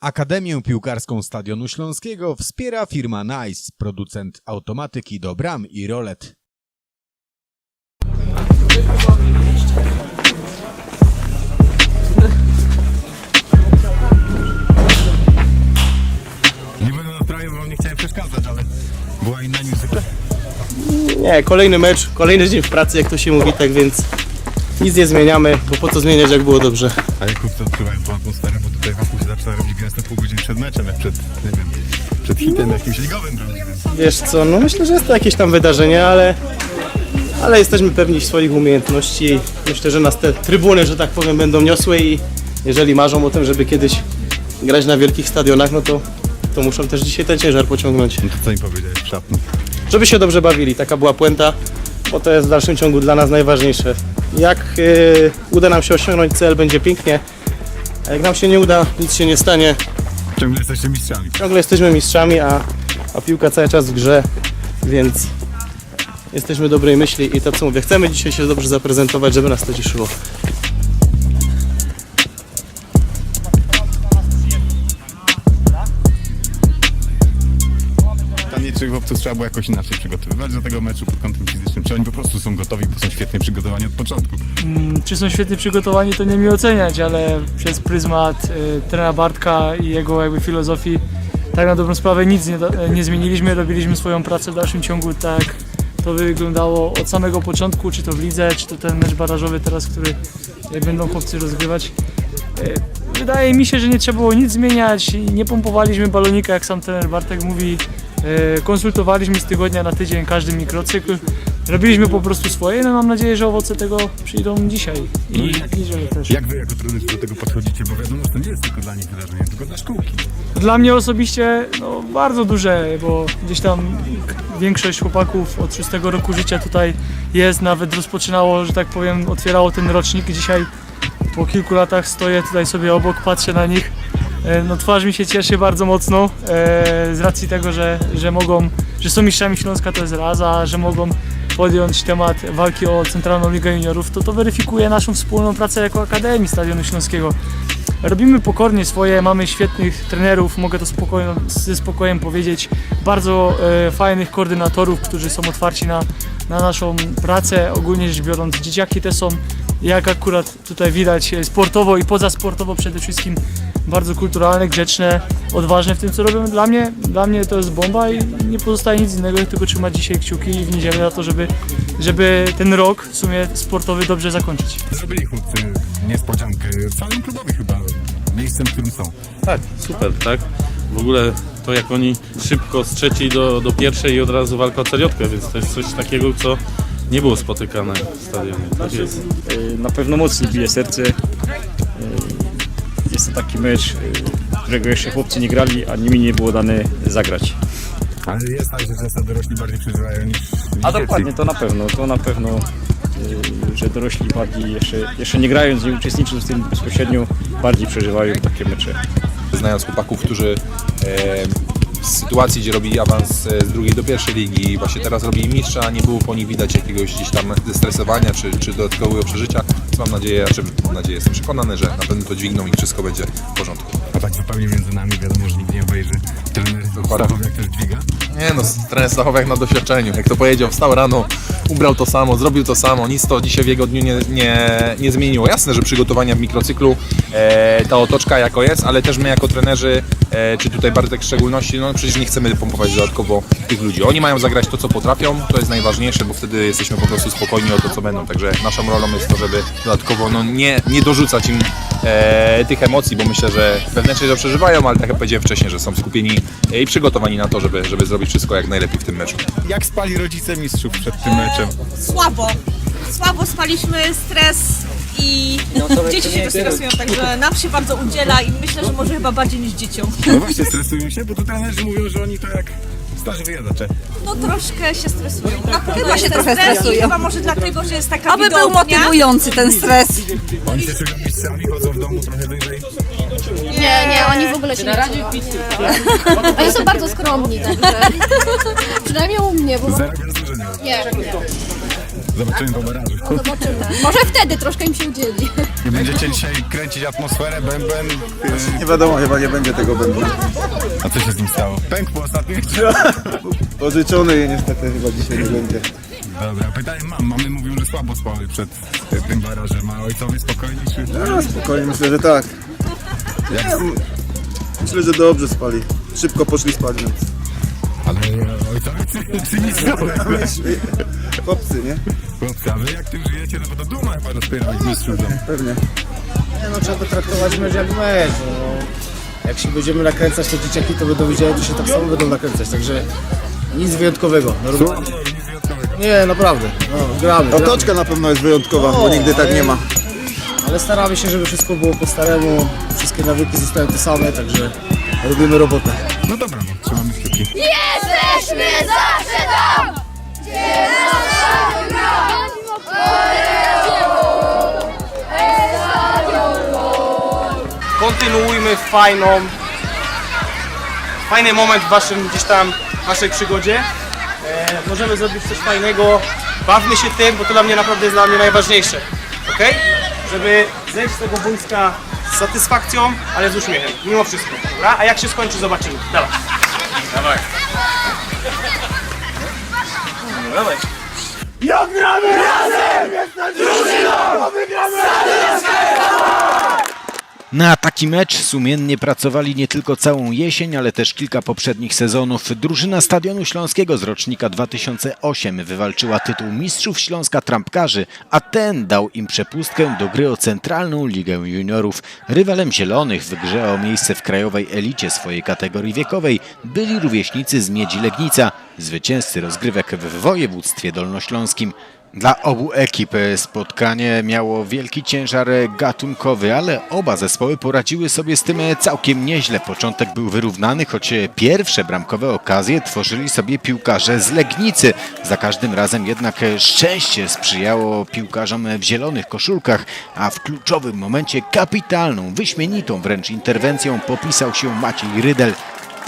Akademię Piłkarską Stadionu Śląskiego wspiera firma Nice, producent automatyki do bram i rolet. Nie będę naprawiał, bo nie chciałem przeszkadzać, ale była inna muzyka. Nie, kolejny mecz, kolejny dzień w pracy, jak to się mówi, tak więc nic nie zmieniamy, bo po co zmieniać, jak było dobrze. A jak chłopcy odczuwają tą atmosferę, bo tutaj wokół się zaczyna robić gęsto pół godziny przed meczem, jak przed, nie wiem, przed hitem jakimś ligowym. Wiesz co, no myślę, że jest to jakieś tam wydarzenie, ale, ale jesteśmy pewni swoich umiejętności. Myślę, że nas te trybuny, że tak powiem, będą niosły i jeżeli marzą o tym, żeby kiedyś grać na wielkich stadionach, no to, to muszą też dzisiaj ten ciężar pociągnąć. No to co im powiedziałeś w szatni? Żeby się dobrze bawili, taka była puenta, bo to jest w dalszym ciągu dla nas najważniejsze. Jak yy, uda nam się osiągnąć cel, będzie pięknie, a jak nam się nie uda, nic się nie stanie. Ciągle jesteście mistrzami. Ciągle jesteśmy mistrzami, a, a piłka cały czas w grze, więc jesteśmy dobrej myśli i to co mówię, chcemy dzisiaj się dobrze zaprezentować, żeby nas to cieszyło. Chłopców trzeba było jakoś inaczej przygotowywać do tego meczu pod kątem fizycznym, czy oni po prostu są gotowi, bo są świetnie przygotowani od początku. Mm, Czy są świetnie przygotowani, to nie mi oceniać, ale przez pryzmat y, Bartka i jego jakby filozofii tak na dobrą sprawę nic nie, do- nie zmieniliśmy, robiliśmy swoją pracę w dalszym ciągu tak to wyglądało od samego początku, czy to w lidze, czy to ten mecz barażowy teraz, który będą chłopcy rozgrywać. Y, Wydaje mi się, że nie trzeba było nic zmieniać, nie pompowaliśmy balonika, jak sam trener Bartek mówi, konsultowaliśmy z tygodnia na tydzień każdy mikrocykl, robiliśmy po prostu swoje, no mam nadzieję, że owoce tego przyjdą dzisiaj i No i niedzielę też. Jak wy jako trenerzy do tego podchodzicie, bo wiadomo, że to nie jest tylko dla nich wydarzenie, tylko dla szkółki. Dla mnie osobiście no, bardzo duże, bo gdzieś tam większość chłopaków od szóstego roku życia tutaj jest, nawet rozpoczynało, że tak powiem, otwierało ten rocznik. Dzisiaj po kilku latach stoję tutaj sobie obok, patrzę na nich. E, No twarz mi się cieszy bardzo mocno e, z racji tego, że, że mogą, że są mistrzami Śląska to jest raz, a że mogą podjąć temat walki o Centralną Ligę Juniorów, to to weryfikuje naszą wspólną pracę jako Akademii Stadionu Śląskiego. Robimy pokornie swoje, mamy świetnych trenerów, mogę to ze spokojem powiedzieć, bardzo e, fajnych koordynatorów, którzy są otwarci na, na naszą pracę, ogólnie rzecz biorąc. Dzieciaki te są, jak akurat tutaj widać, e, sportowo i pozasportowo przede wszystkim bardzo kulturalne, grzeczne, odważne w tym, co robią. Dla mnie, dla mnie to jest bomba i nie pozostaje nic innego, jak tylko trzymać dzisiaj kciuki i w niedzielę na to, żeby, żeby ten rok w sumie sportowy dobrze zakończyć. Zrobili chłopcy niespodziankę całym klubowi chyba, miejscem, w którym są. Tak, super, tak? W ogóle to jak oni szybko z trzeciej do, do pierwszej i od razu walka o celiotkę, więc to jest coś takiego, co nie było spotykane w stadionie. Tak jest. Y, na pewno mocno bije serce. Taki mecz, którego jeszcze chłopcy nie grali, a nimi nie było dane zagrać. Ale jest tak, że często dorośli bardziej przeżywają niż A dokładnie, to na pewno, to na pewno, y, że dorośli bardziej jeszcze, jeszcze nie grając, nie uczestnicząc w tym bezpośrednio, bardziej przeżywają takie mecze. znając chłopaków, którzy e, w sytuacji, gdzie robili awans e, z drugiej do pierwszej ligi i właśnie teraz robili mistrza, nie było po nich widać jakiegoś gdzieś tam zestresowania czy, czy dodatkowego przeżycia, więc mam nadzieję, czy mam nadzieję, jestem przekonany, że na pewno to dźwigną i wszystko będzie w porządku. Tak zupełnie między nami wiadomo, że nikt nie obejrzy trener Stachowiak też dźwiga. Nie no, trener Stachowiak na doświadczeniu, jak to powiedział, wstał rano, ubrał to samo, zrobił to samo, nic to dzisiaj w jego dniu nie, nie, nie zmieniło. Jasne, że przygotowania w mikrocyklu, e, ta otoczka jako jest, ale też my jako trenerzy, e, czy tutaj Bartek w szczególności, no przecież nie chcemy pompować dodatkowo tych ludzi. Oni mają zagrać to, co potrafią, to jest najważniejsze, bo wtedy jesteśmy po prostu spokojni o to, co będą. Także naszą rolą jest to, żeby dodatkowo no, nie, nie dorzucać im e, tych emocji, bo myślę, że wewnętrznie to przeżywają, ale tak jak powiedziałem wcześniej, że są skupieni e, i przygotowani na to, żeby, żeby zrobić wszystko jak najlepiej w tym meczu. Jak spali rodzice mistrzów przed tym meczem? Słabo. Słabo spaliśmy stres i dzieci się też stresują, także nam się bardzo udziela i myślę, że może chyba bardziej niż dzieciom. No właśnie, stresują się, bo tu trenerzy mówią, że oni to jak starzy wyjadacze. No troszkę się stresują. Na pewno Chyba się trochę stres i stresują. chyba może dlatego, że jest taka Aby był widownia. motywujący ten stres. Oni się czują mistrzami, chodzą w domu trochę wyżej. Nie, nie, oni w ogóle się nie czują. Oni są bardzo skromni, także przynajmniej u mnie, bo gwiazdurze nie ma. nie, Zobaczymy po barażu. Zobaczymy. Może wtedy troszkę im się udzieli. I będziecie dzisiaj kręcić atmosferę, bęben. Nie wiadomo, chyba nie będzie tego bębna. A co się z nim stało? Pękł po ostatnim Pożyczony i niestety chyba dzisiaj nie będzie. Dobra, pytanie mam. Mamy mówią, że słabo spały przed tym barażem, a ojcowie spokojni czy... No spokojnie, myślę, że tak. Jak... Myślę, że dobrze spali. Szybko poszli spać, więc Ale ojcowie czy, czy nic chłopcy, nie? Chłopcy, a wy jak tym żyjecie, no bo to duma chyba rozpiera ich mistrzów dom. Pewnie. Nie no, trzeba to traktować mecz jak mecz. No. Jak się będziemy nakręcać, to dzieciaki to będą wiedziały, że się tak samo będą nakręcać, także nic wyjątkowego. Normalnie. Nic wyjątkowego. Nie, naprawdę. No, gramy, gramy. Otoczka na pewno jest wyjątkowa, bo O, nigdy tak ale- nie ma. Ale staramy się, żeby wszystko było po staremu. Wszystkie nawyki zostały te same, także robimy robotę. No dobra, no, trzymamy kciuki. Jesteśmy zawsze tam! Kontynuujmy fajną, fajny moment w waszym gdzieś tam, waszej przygodzie. E, możemy zrobić coś fajnego. Bawmy się tym, bo to dla mnie naprawdę jest dla mnie najważniejsze. Ok? Żeby zejść z tego boiska z satysfakcją, ale z uśmiechem. Mimo wszystko. Dobra? A jak się skończy, zobaczymy. Dawaj. Dawaj. Dawaj. Na taki mecz sumiennie pracowali nie tylko całą jesień, ale też kilka poprzednich sezonów. Drużyna Stadionu Śląskiego z rocznika 2008 wywalczyła tytuł Mistrzów Śląska Trampkarzy, a ten dał im przepustkę do gry o Centralną Ligę Juniorów. Rywalem Zielonych w grze o miejsce w krajowej elicie swojej kategorii wiekowej byli rówieśnicy z Miedzi Legnica, zwycięzcy rozgrywek w województwie dolnośląskim. Dla obu ekip spotkanie miało wielki ciężar gatunkowy, ale oba zespoły poradziły sobie z tym całkiem nieźle. Początek był wyrównany, choć pierwsze bramkowe okazje tworzyli sobie piłkarze z Legnicy. Za każdym razem jednak szczęście sprzyjało piłkarzom w zielonych koszulkach, a w kluczowym momencie kapitalną, wyśmienitą wręcz interwencją popisał się Maciej Rydel.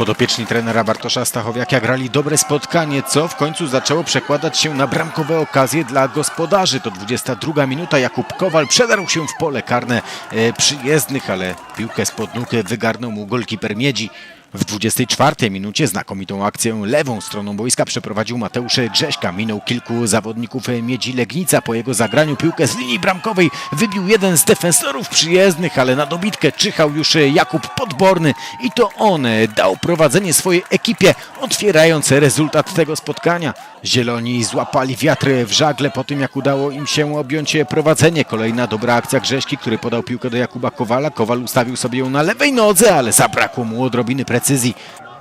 Podopieczni trenera Bartosza Stachowiaka grali dobre spotkanie, co w końcu zaczęło przekładać się na bramkowe okazje dla gospodarzy. To 22 minuta. Jakub Kowal przedarł się w pole karne e, przyjezdnych, ale piłkę spod nóg wygarnął mu golkiper Miedzi. W 24 minucie znakomitą akcję lewą stroną boiska przeprowadził Mateusz Grześka. Minął kilku zawodników Miedzi Legnica. Po jego zagraniu piłkę z linii bramkowej wybił jeden z defensorów przyjezdnych, ale na dobitkę czyhał już Jakub Podborny i to on dał prowadzenie swojej ekipie, otwierając rezultat tego spotkania. Zieloni złapali wiatry w żagle po tym, jak udało im się objąć prowadzenie. Kolejna dobra akcja Grześki, który podał piłkę do Jakuba Kowala. Kowal ustawił sobie ją na lewej nodze, ale zabrakło mu odrobiny precyzji.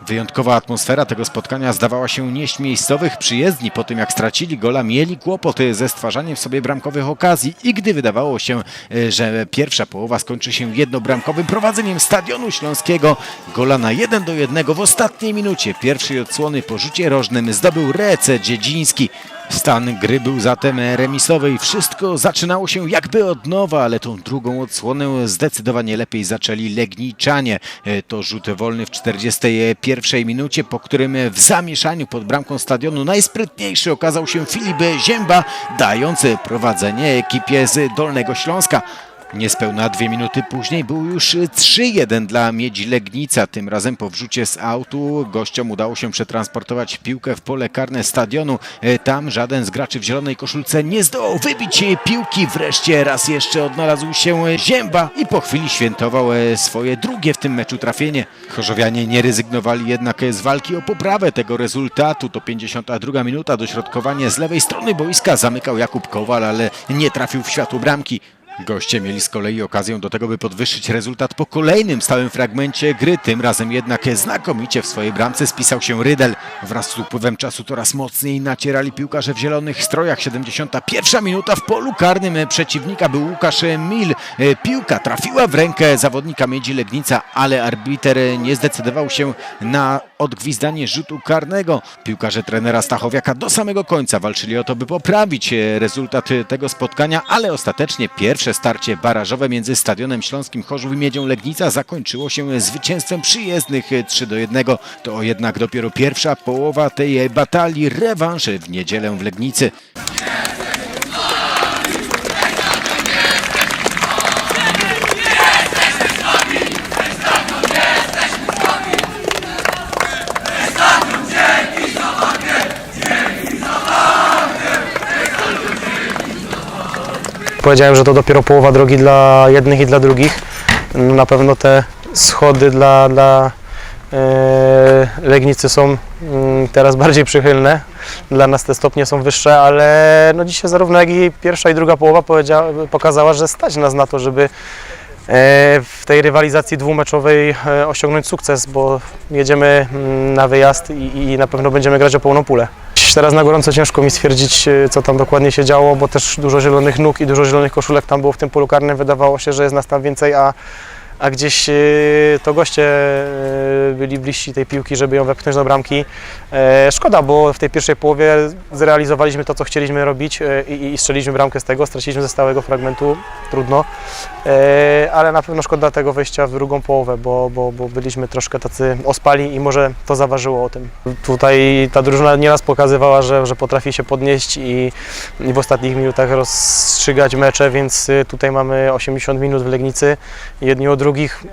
Wyjątkowa atmosfera tego spotkania zdawała się nieść miejscowych przyjezdni. Po tym jak stracili gola, mieli kłopoty ze stwarzaniem sobie bramkowych okazji i gdy wydawało się, e, że pierwsza połowa skończy się jednobramkowym prowadzeniem Stadionu Śląskiego, gola na 1 do 1 w ostatniej minucie pierwszej odsłony po rzucie rożnym zdobył Rece Dziedziński. Stan gry był zatem remisowy i wszystko zaczynało się jakby od nowa, ale tą drugą odsłonę zdecydowanie lepiej zaczęli Legniczanie. E, To rzut wolny w 41 minucie, po którym w zamieszaniu pod bramką stadionu najsprytniejszy okazał się Filip Zięba, dający prowadzenie ekipie z Dolnego Śląska. Niespełna dwie minuty później był już 3-1 dla Miedzi Legnica. Tym razem po wrzucie z autu gościom udało się przetransportować piłkę w pole karne stadionu. E, Tam żaden z graczy w zielonej koszulce nie zdołał wybić piłki. Wreszcie raz jeszcze odnalazł się Zięba i po chwili świętował e, swoje drugie w tym meczu trafienie. Chorzowianie nie rezygnowali jednak z walki o poprawę tego rezultatu. To 52 minuta. Dośrodkowanie z lewej strony boiska zamykał Jakub Kowal, ale nie trafił w światło bramki. Goście mieli z kolei okazję do tego, by podwyższyć rezultat po kolejnym stałym fragmencie gry. Tym razem jednak znakomicie w swojej bramce spisał się Rydel. Wraz z upływem czasu coraz mocniej nacierali piłkarze w zielonych strojach. 71 minuta w polu karnym przeciwnika był Łukasz Mil. Piłka trafiła w rękę zawodnika Miedzi Legnica, ale arbiter nie zdecydował się na odgwizdanie rzutu karnego. Piłkarze trenera Stachowiaka do samego końca walczyli o to, by poprawić rezultat tego spotkania, ale ostatecznie pierwsze starcie barażowe między Stadionem Śląskim Chorzów i Miedzią Legnica zakończyło się zwycięstwem przyjezdnych 3 do 1. To jednak dopiero pierwsza połowa tej batalii rewanż w niedzielę w Legnicy. Powiedziałem, że to dopiero połowa drogi dla jednych i dla drugich. No, Na pewno te schody dla, dla e, Legnicy są mm, teraz bardziej przychylne. Dla nas te stopnie są wyższe, ale no dzisiaj zarówno jak i pierwsza i druga połowa pokazała, że stać nas na to, żeby e, w tej rywalizacji dwumeczowej e, osiągnąć sukces, bo jedziemy mm, na wyjazd i, i na pewno będziemy grać o pełną pulę. Teraz na gorąco ciężko mi stwierdzić, e, co tam dokładnie się działo, bo też dużo zielonych nóg i dużo zielonych koszulek tam było w tym polu karnym. Wydawało się, że jest nas tam więcej, a, a gdzieś e, to goście e, byli bliżsi tej piłki, żeby ją wepchnąć do bramki. E, Szkoda, bo w tej pierwszej połowie zrealizowaliśmy to, co chcieliśmy robić e, i, i bramkę z tego, straciliśmy ze stałego fragmentu, trudno, E, ale na pewno szkoda tego wejścia w drugą połowę, bo, bo, bo byliśmy troszkę tacy ospali i może to zaważyło o tym. Tutaj ta drużyna nieraz pokazywała, że, że potrafi się podnieść i, i w ostatnich minutach rozstrzygać mecze, więc y, tutaj mamy 80 minut w Legnicy. Jedni o drugich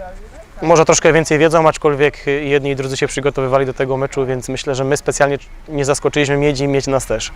może troszkę więcej wiedzą, aczkolwiek y, jedni i drudzy się przygotowywali do tego meczu, więc myślę, że my specjalnie nie zaskoczyliśmy miedzi i miedź nas też.